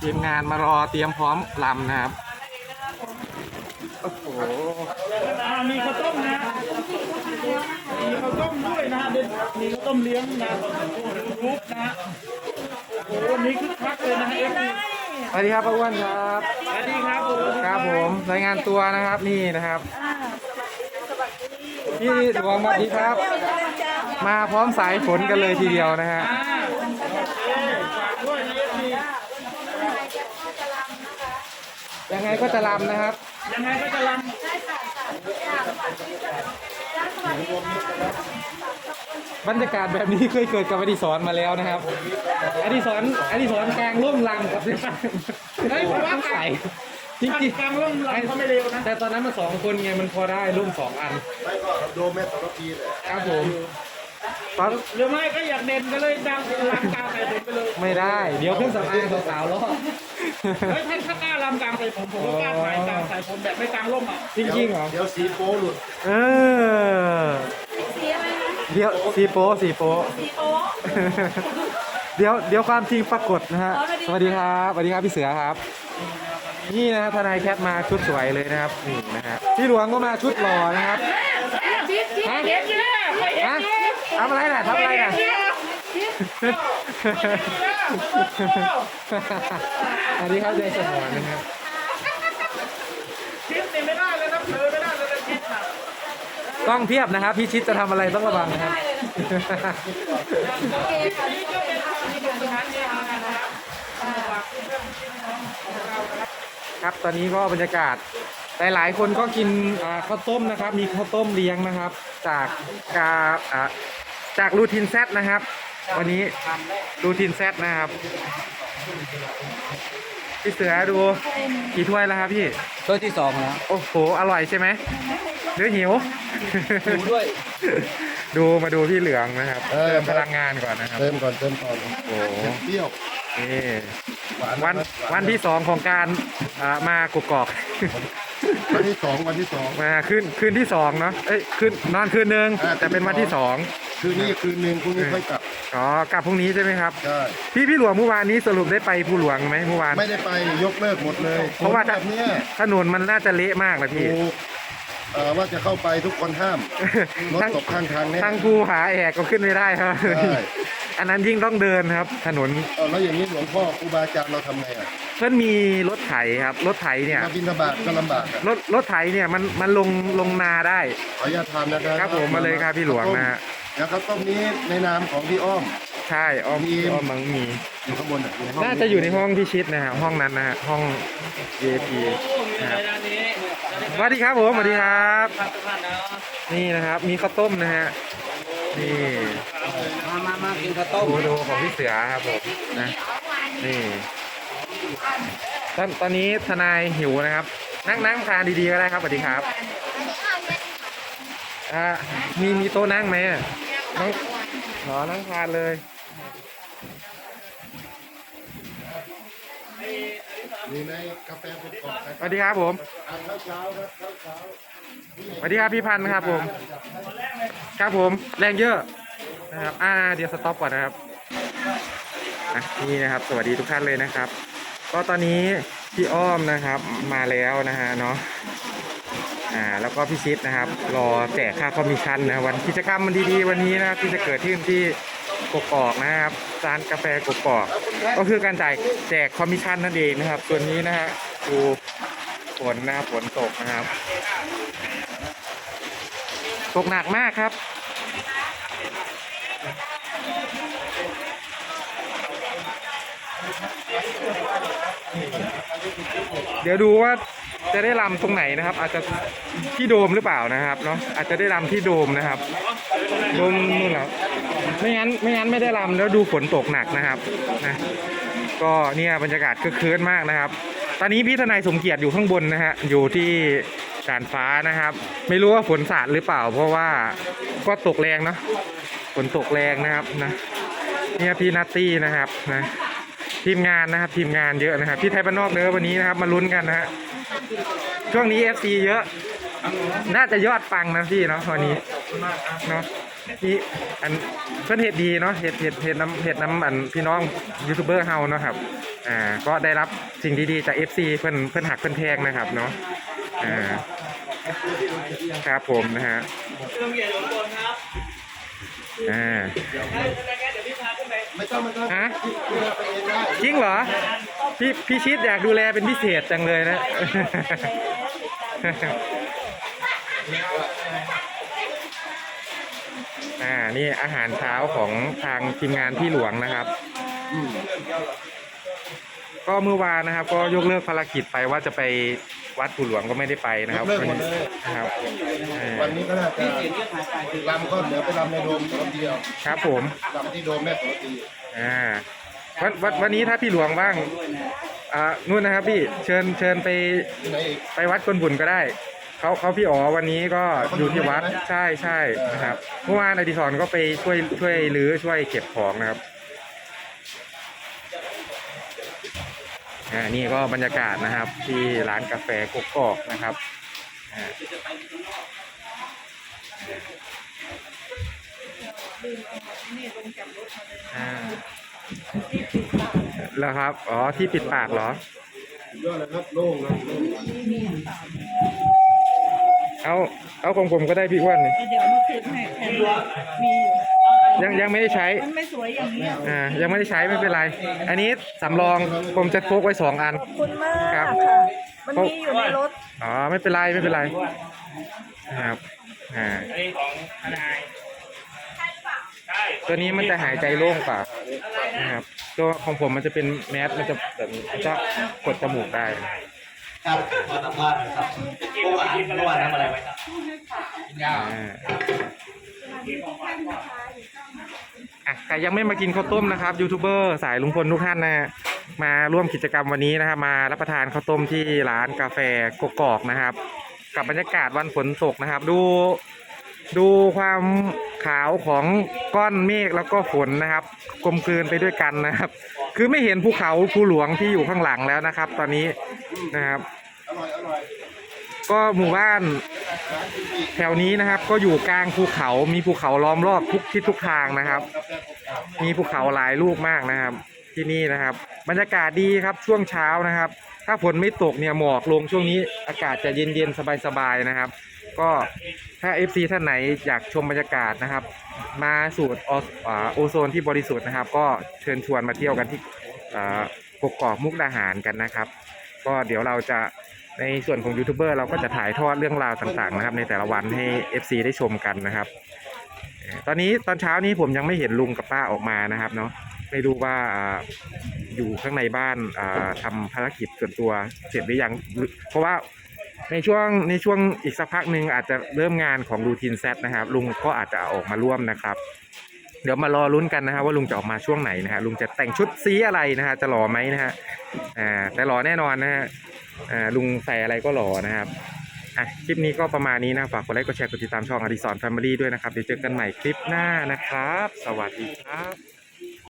ทีมงานมารอเตรียมพร้อมลำนะครับ โอ้โห อ่ามีข้าวต้มนะ มีข้าวต้มด้วยนะเด็ดมีข้าวต้มเลี้ยงนะรูปนะโอ้โหวันนี้คึกคักเลยนะเอฟซีสวัสดีครับป้าอ้วนครับ สวัสดีครับผมครับผมรายงานตัวนะครับนี่นะครับ พี่หลวงสวัสดีครับ มาพร้อมสายฝนกันเลยทีเดียวนะฮะ อ่า ยังไงก็จะลำนะครับ ยังไงก็จะรบรรยากาศแบบนี้เคยเกิดกับอดิศรมาแล้วนะครับ อดิศรอดิศรกลางร่มลำกับเฮ้ยผมว่าไก่จำริงกลางร่มเราก็ไม่เร็วนะๆแต่ตอนนั้นมาสองคนไงมันพอได้ร่มสองอันไม่ก็โดมแม่สารพีเลยครับผมตอนหรือไม่ก็อยากเด่นก็เลยดังลำกลางใส่ผมไปเลย ไม่ได้ เดี๋ยวเครื่องสำอางสาวๆรอดเฮ้ยถ้าถ้ากล้า ลำกลางใส่ผมผมก็กล้าถ่ายกลางใส่ผมแบบไม่กลางร่มอะจริงๆเหรอเดี๋ยวสีโป้หลุดเออเดี๋ยวสีโป๊สีโป๊เดี๋ยวเดี๋ยวความจริงปรากฏนะฮะสวัสดีครับสวัสดีครับพี่เสือครับ นี่นะทนายแคทมาชุดสวยเลยนะครับนี่นะฮะพี่หลวงก็มาชุดหล่อนะครับฮะเห็นเนี่ยไม่เห็นฮะทำอะไรน่ะทำอะไรน่ะ สวัสดีครับใจสมอนนะครับคลิปนี่ไม่ได้เลยนะเผลอไม่ได้เลยนะคลิปน่ะกล้องเพียบนะครับ พี่ชิดจะทำอะไรต้องระวังนะครับ ครับตอนนี้ก็บรรยากาศหลายๆคนก็กินอ่าข้าวต้มนะครับ มีข้าวต้มเลี้ยงนะครับ จากกาอ่าจากรูทินแซดนะครับ วันนี้รูทินแซดนะครับ พี่เสือดูกี่ถ้วยแล้วครับพี่ตัวที่สองแล้วโอ้โห อร่อยใช่ไหมหรือหิวดูด้วย ดูมาดูพี่เหลืองนะครับเติมพลังงานก่อนนะครับ เติมก่อนเติมก่อน โอ้โหเปรี้ยวนี่หวานวันวันที่สองของการอ่ามากกอกวันที่สองวันที่สองมาคืนคืนที่สองเนาะเอ้ยคืนนอนคืนหนึ่งอ่าแต่เป็นวันที่สองคืนนี้คืนหนึ่งพรุ่งนี้ค่อยกลับ อ๋อกลับพรุ่งนี้ใช่ไหมครับ ใช่ พี่พี่หลวงเมื่อวานนี้สรุปได้ไปภูหลวงไหมเมื่อวาน ไม่ได้ไปยกเลิกหมดเลยเพราะว่า แบบเนี้ยถนนมันน่าจะเละมากนะพี่ ถูกเอ่อว่าจะเข้าไปทุกคนห้ามรถทั้ง ตกข้างทางเนี่ยทางภูผาแอกก็ขึ้นไม่ได้ครับ ใช่อันนั้นยิ่งต้องเดินครับ ถนนเออแล้วอย่างนี้หลวงพ่อครูบาอาจารย์เราทำไงอะเพื่อนมีรถไถครับ รถไถเนี่ย มาบินทบาทก็ลำบากอะรถรถไถเนี่ยมันมันลงลงนาได้ ขออนุญาตทานนะครับครับผมมาเลยครับพี่หลวงนะฮะ แล้วข้าวต้มนี้ในนามของพี่อ้อม ใช่อ้อมมี อ้อมมังมี อยู่ข้างบนอะอยู่ในห้องน่าจะอยู่ในห้องพี่ชิดนะฮะห้องนั้นนะฮะห้อง VIP นะครับร้านนี้สวัสดีครับผมสวัสดีครับครับทุกท่านนะนี่นะครับ มีข้าวต้มนะฮะนี่มามามากินข้าวต้ม ดูดูของพี่เสือครับผมนะนี่ตอนตอนนี้ทนายหิวนะครับ นั่งนั่งทานดีๆก็ได้ครับสวัสดีครับ อ่ามีมีโต๊ะนั่งไหมอะนั่งขอนั่งทานเลยอยู่ในกาแฟบดกรอบครับสวัสดีครับผมทานข้าวเช้าครับข้าวเช้าสวัสดีครับพี่พันธ์ครับผม ครับผมแรงเยอะนะครับอ่าเดี๋ยวสต็อปก่อนนะครับอะนี่นะครับ สวัสดีทุกท่านเลยนะครับ ก็ตอนนี้พี่อ้อมนะครับมาแล้วนะฮะเนาะ อ่าแล้วก็พี่ชิดนะครับ รอแจกค่าคอมมิชชั่นนะวันกิจกรรมมันดีๆ วันนี้นะครับที่จะเกิดขึ้นที่กกอกนะครับร้านกาแฟกกอก ก็คือการจ่ายแจกคอมมิชชั่นนั่นเองนะครับส่วนนี้นะฮะดูฝนนะครับฝนตกนะครับ ตกหนักมากครับเดี๋ยวดูว่า จะได้ลำตรงไหนนะครับ อาจจะที่โดมหรือเปล่านะครับเนาะอาจจะได้ลำที่โดมนะครับโดมนู่นแหละไม่งั้นไม่งั้นไม่ได้ลำแล้วดูฝนตกหนักนะครับนะก็เนี่ยบรรยากาศก็คืนมากนะครับ ตอนนี้พี่ทนายสมเกียรติอยู่ข้างบนนะฮะอยู่ที่ด่านฟ้านะครับ ไม่รู้ว่าฝนสาดหรือเปล่า เพราะว่าก็ตกแรงเนาะฝนตกแรงนะครับนะเนี่ยพี่นัตตี้นะครับนะ ทีมงานนะครับ ทีมงานเยอะนะครับพี่ไทยบ้านนอกเด้อวันนี้นะครับ มาลุ้นกันนะฮะช่วงนี้ FC เยอะ น่าจะยอดปังนะพี่เนาะวันนี้เนาะนี่อันเพื่อนเห็ดดีเนาะเห็ดเห็ดเห็ดน้ำเห็ดน้ำอันพี่น้องยูทูบเบอร์เฮาเนาะครับอ่าก็ได้รับสิ่งดีๆจาก FC เพื่อนเพื่อนหักเพื่อนแพงนะครับเนาะอ่าครับผมนะฮะอ่า ไปไม่ต้องไม่ต้องฮะเลือกไปเองได้จริงเหรอ พี่พี่ชิดอยากดูแลเป็นพิเศษจังเลยนะ อ่า นี่อาหารเช้าของทางทีมงานพี่หลวงนะครับ ก็เมื่อวานนะครับ ก็ยกเลิกภารกิจไปว่าจะไปวัดปู่หลวงก็ไม่ได้ไปนะครับเลิกหมดเลยนะครับเออวันนี้ก็น่าจะลำก็เดี๋ยวไปลำในโดมตัวเดียวครับผมลำที่โดมแม่ตัวดีอ่าวันวันวันนี้ถ้าพี่หลวงว่างอ่านู่นนะครับพี่เชิญเชิญไปที่ไหนอีก ไปวัดคนบุญก็ได้เขาเขาพี่อ๋อวันนี้ก็เขาอยู่ที่วัดดูแลไหมใช่ใช่นะครับเมื่อวานอดิศรก็ไปช่วยช่วยรื้อช่วยเก็บของนะครับ อ่านี่ก็บรรยากาศนะครับ ที่ร้านกาแฟกกอกนะครับอ่าอ่าแล้วครับ อ๋อ ที่ปิดปากเหรอ ยอดเลยครับโล่งนะโล่งเอา เอาของผมก็ได้พี่อ้วนนี่ เดี๋ยวมาคืนให้แทนมีอยู่ ยังยังไม่ได้ใช้ มันไม่สวยอย่างนี้อ่า ยังไม่ได้ใช้ไม่เป็นไร อันนี้สำรองผมจะพกไว้สองอัน ขอบคุณมากครับค่ะมันมีอยู่ในรถ อ๋อไม่เป็นไรไม่เป็นไรครับอ่าอันนี้ของทนายใช่ตัวนี้มันจะหายใจโล่งกว่านะครับตัวของผมมันจะเป็นแมสมันจะแบบนี้มันจะกดจมูกได้ ครับขอสัมภาษณ์หน่อยครับเมื่อวานเมื่อวานทำอะไรไว้ครับกินยาอ่า อะใครยังไม่มากินข้าวต้มนะครับยูทูบเบอร์สายลุงพลทุกท่านนะ มาร่วมกิจกรรมวันนี้นะครับ มารับประทานข้าวต้มที่ร้านกาแฟกกอกนะครับ กับบรรยากาศวันฝนตกนะครับ ดูดูความขาวของก้อนเมฆแล้วก็ฝนนะครับ กลมกลืนไปด้วยกันนะครับ คือไม่เห็นภูเขาภูหลวงที่อยู่ข้างหลังแล้วนะครับ ตอนนี้นะครับ ก็หมู่บ้าน แถวนี้นะครับก็อยู่กลางภูเขามีภูเขาล้อมรอบทุกทิศทุกทางนะครับ มีภูเขาหลายลูกมากนะครับ ที่นี่นะครับ บรรยากาศดีครับช่วงเช้านะครับ ถ้าฝนไม่ตกเนี่ยหมอกลงช่วงนี้อากาศจะเย็นๆสบายๆนะครับ ก็ถ้า FC ท่านไหนอยากชมบรรยากาศนะครับ มาสูตรอออโอโซนที่บริสุทธิ์นะครับ ก็เชิญชวนมาเที่ยวกันที่อ่ากกอกมุกดาหารกันนะครับ ก็เดี๋ยวเราจะ ในส่วนของยูทูบเบอร์เราก็จะถ่ายทอดเรื่องราวต่างๆนะครับ ในแต่ละวันให้ FC ได้ชมกันนะครับ ตอนนี้ตอนเช้านี้ผมยังไม่เห็นลุงกับป้าออกมานะครับเนาะไม่รู้ว่าอยู่ข้างในบ้านอ่าทำภารกิจส่วนตัวเสร็จหรือยัง เพราะว่าในช่วงในช่วงอีกสักพักหนึ่งอาจจะเริ่มงานของรูทีนเซตนะครับ ลุงก็อาจจะออกมาร่วมนะครับ เดี๋ยวมารอลุ้นกันนะครับว่าลุงจะออกมาช่วงไหนนะฮะลุงจะแต่งชุดสีอะไรนะฮะจะหล่อไหมนะฮะอ่าแต่หล่อแน่นอนนะฮะ ลุงใส่อะไรก็หล่อนะครับอะคลิปนี้ก็ประมาณนี้นะ ฝากกดไลค์กดแชร์กดติดตามช่องอดิสรแฟมิลี่ด้วยนะครับ เดี๋ยวเจอกันใหม่คลิปหน้านะครับ สวัสดีครับ